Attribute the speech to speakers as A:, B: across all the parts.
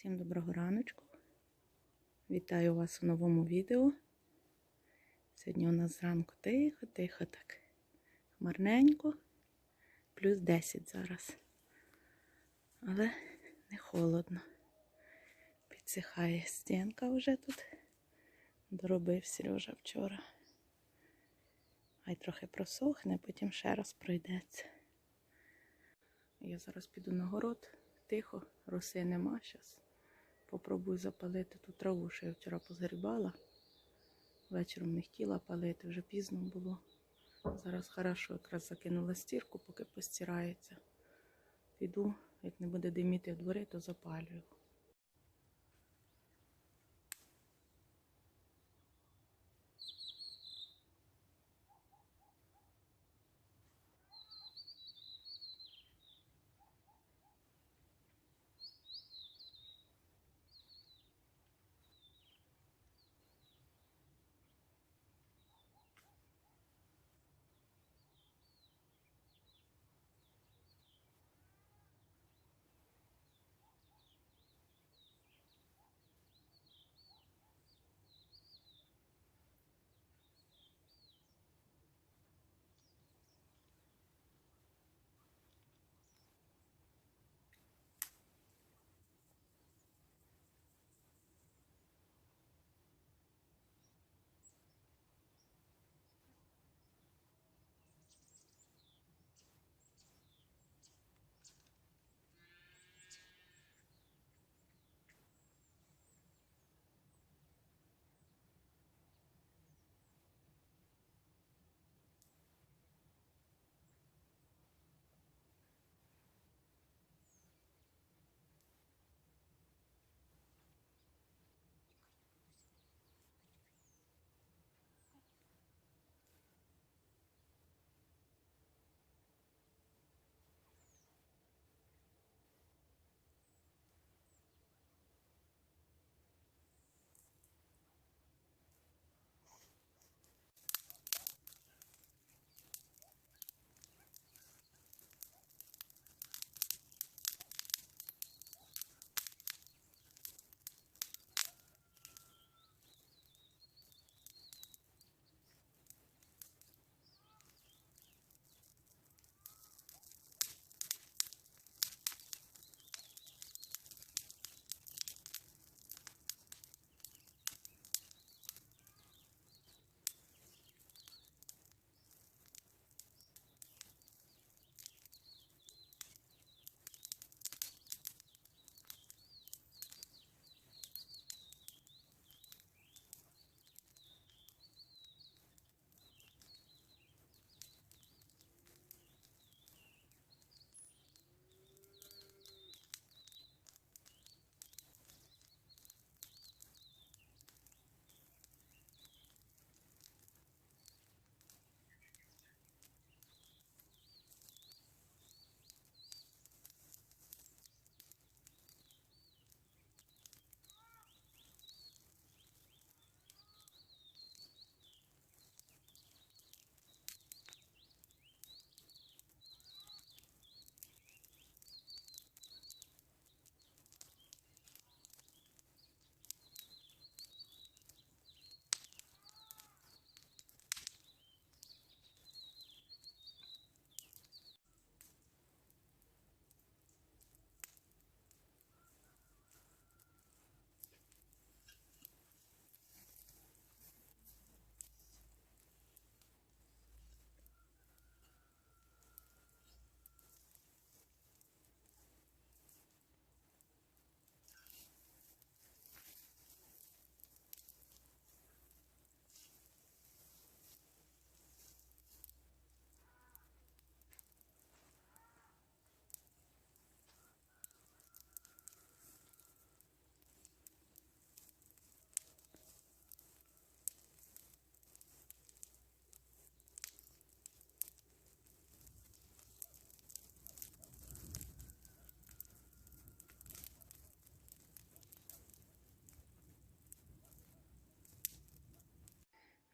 A: Всім доброго раночку. Вітаю вас у новому відео. Сьогодні у нас зранку тихо, тихо так. Хмарненько. Плюс 10 зараз. Але не холодно. Підсихає стінка вже тут. Доробив Сережа вчора. Хай трохи просохне, потім ще раз пройдеться. Я зараз піду на город. Тихо, роси нема зараз. Попробую запалити ту траву, що я вчора позгрібала. Вечором не хотіла палити, вже пізно було. Зараз хорошо, якраз закинула стірку, поки постирається. Піду, як не буде диміти в дворі, то запалюю.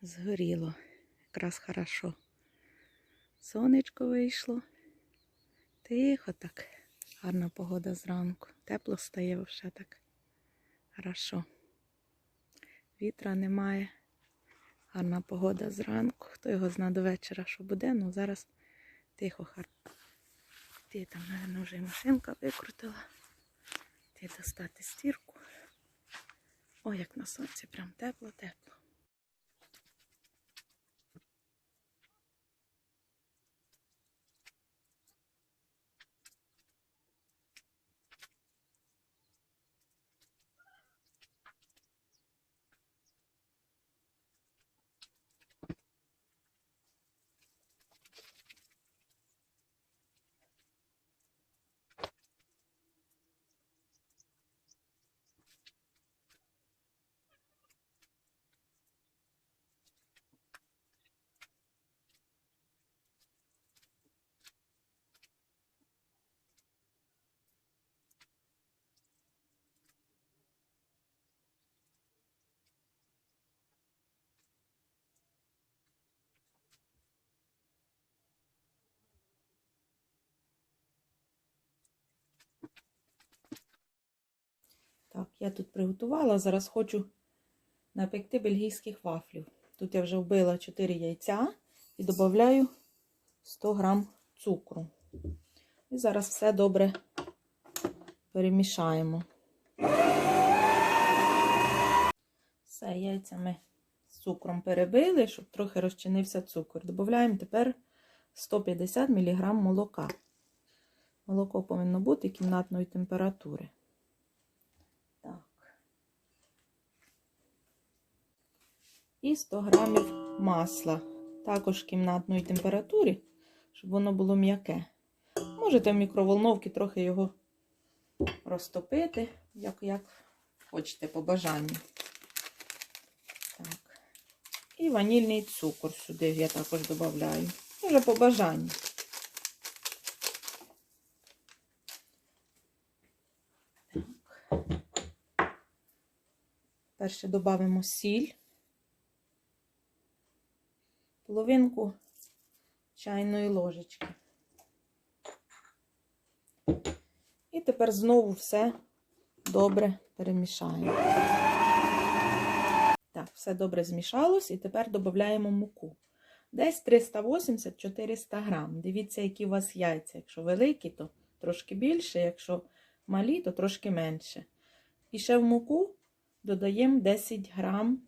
A: Згоріло. Якраз хорошо. Сонечко вийшло. Тихо так. Гарна погода зранку. Тепло стає вже так. Хорошо. Вітра немає. Гарна погода зранку. Хто його зна до вечора, що буде, ну зараз тихо хар. Ти там, мабуть, вже й машинка викрутила. Ти достати стірку. Ой, як на сонці, прям тепло-тепло. Так, я тут приготувала. Зараз хочу напекти бельгійських вафлів. Тут я вже вбила 4 яйця і додаю 100 грам цукру. І зараз все добре перемішаємо. Все, яйця ми з цукром перебили, щоб трохи розчинився цукор. Додаємо тепер 150 мг молока. Молоко повинно бути кімнатної температури. Так. І 100 грамів масла. Також кімнатної температури, щоб воно було м'яке. Можете в мікроволновці трохи його розтопити, як, як хочете по бажанню. Так. І ванільний цукор сюди я також додаю. Уже по бажанню. Перше додамо сіль, половинку чайної ложечки. І тепер знову все добре перемішаємо. Так, все добре змішалось, і тепер додаємо муку. Десь 380-400 грам. Дивіться, які у вас яйця. Якщо великі, то трошки більше, якщо малі, то трошки менше. І ще в муку додаємо 10 грам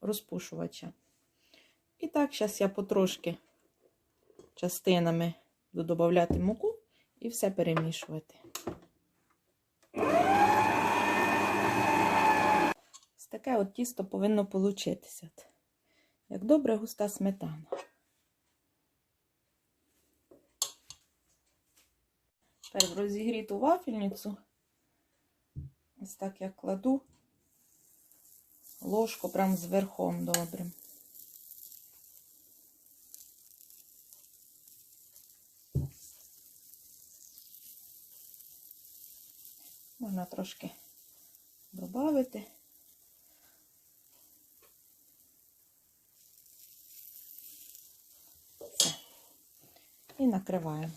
A: розпушувача. І так, зараз я потрошки частинами буду додати муку і все перемішувати. Ось таке от тісто повинно получитися. Як добре густа сметана. Тепер в розігріту вафельницю, ось так я кладу ложку прям з добрим. Можна трошки додати. І накриваємо.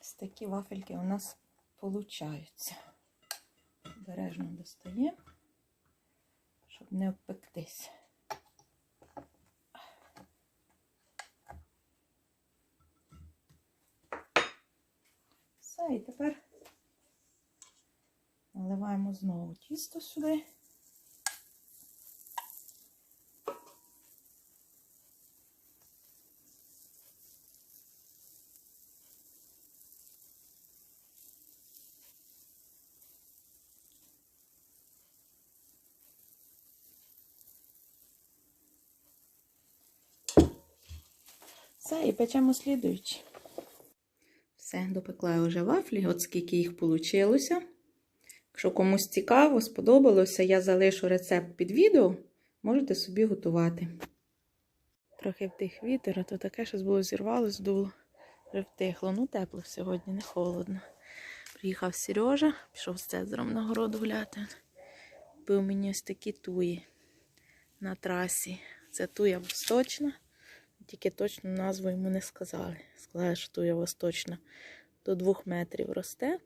A: Ось такі вафельки у нас получаються. Обережно достаємо, щоб не обпектись. Все, і тепер наливаємо знову тісто сюди. Все, і печемо слідуючі. Все, допекла я вже вафлі, от скільки їх вийшло. Якщо комусь цікаво, сподобалося, я залишу рецепт під відео, можете собі готувати. Трохи втих вітер, а то таке щось було зірвалось, дуло. Вже втихло. Ну, тепло сьогодні, не холодно. Приїхав Сережа, пішов з Цезаром на городу гуляти. Купив мені ось такі туї на трасі. Це туя восточна. Тільки точну назву йому не сказали. Сказали, що туя восточна до 2 метрів росте,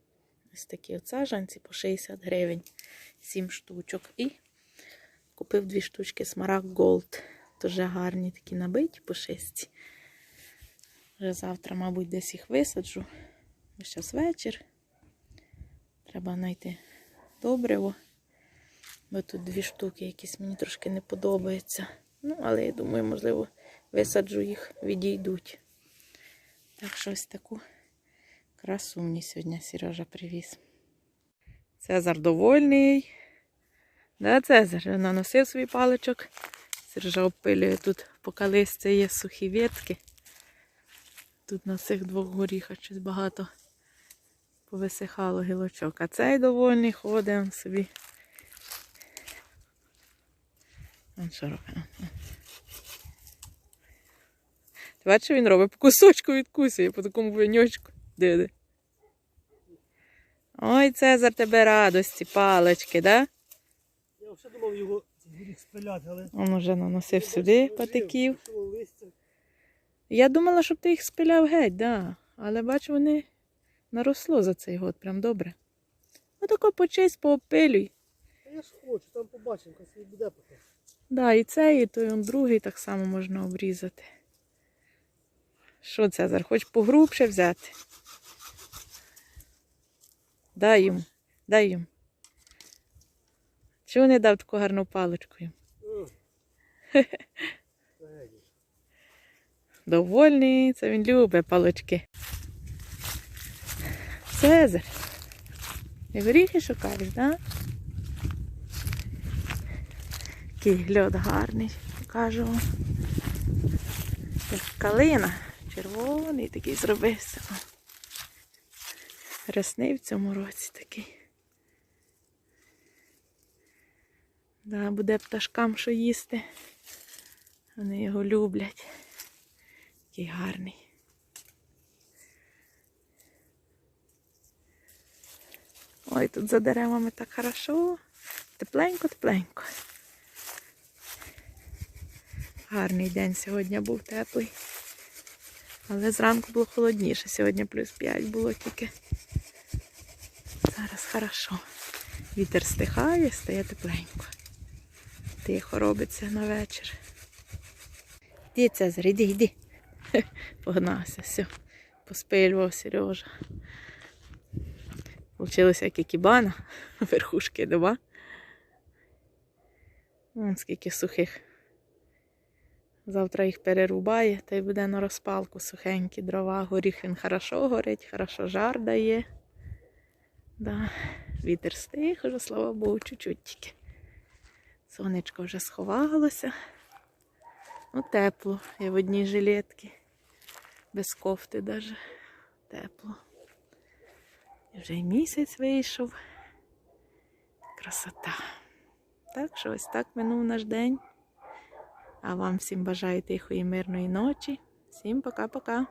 A: Ось такі от саджанці по 60 гривень. 7 штучок. І купив дві штучки Смарагд Gold. Дуже гарні такі набиті по шесті. Вже завтра, мабуть, десь їх висаджу. Зараз вечір. Треба знайти добриво. Бо тут дві штуки якісь мені трошки не подобаються. Ну, але я думаю, можливо, висаджу їх, відійдуть. Так що ось таку красу мені сьогодні Сережа привіз. Цезар довольний. Да, Цезар наносив свій паличок. Сережа обпилює тут, поки листя є сухі ветки. Тут на цих двох горіхах щось багато повисихало гілочок. А цей довольний ходить собі. Он що робить? Ти бачиш, він робить? По кусочку відкусує, по такому виньочку. Диви. Ой, Цезар тебе радості, палички, да?
B: Я вже думав його спиляти, але.
A: Он уже наносив сюди патиків. Я думала, щоб ти їх спиляв геть, да. Але бачу, вони наросло за цей год, прям добре. Ну тако почись, поопилюй.
B: Та я ж хочу, там побачимо, як буде поки.
A: Да, і цей, і той он другий так само можна обрізати. Що, Цезар, хоч погрубше взяти? Дай йому, дай йому. Чого не дав таку гарну паличку їм? Довольний, це він любить палички. Цезар. І горіхи шукаєш, да? Який льод гарний, покажу вам. Калина. Червоний такий зробився. Рясний в цьому році такий. Да, буде пташкам що їсти. Вони його люблять. Який гарний. Ой, тут за деревами так хорошо. Тепленько, тепленько. Гарний день сьогодні був теплий. Але зранку було холодніше. Сьогодні плюс 5 було тільки. Зараз хорошо. Вітер стихає, стає тепленько. Тихо робиться на вечір. Іди, Цезар, іди, іди. Погнався, все. Поспилював Сережа. Получилося як ікібана. Верхушки нема. Вон скільки сухих. Завтра їх перерубає та й буде на розпалку сухенькі дрова. Горіх він хорошо горить, хорошо жар дає. Да. Вітер стих уже, слава Богу, чуть-чуть тільки. Сонечко вже сховалося. Ну, тепло. Я в одній жилетці. Без кофти навіть. Тепло. І вже й місяць вийшов. Красота. Так що ось так минув наш день. А вам всім бажаю тихої, мирної ночі. Всім пока-пока.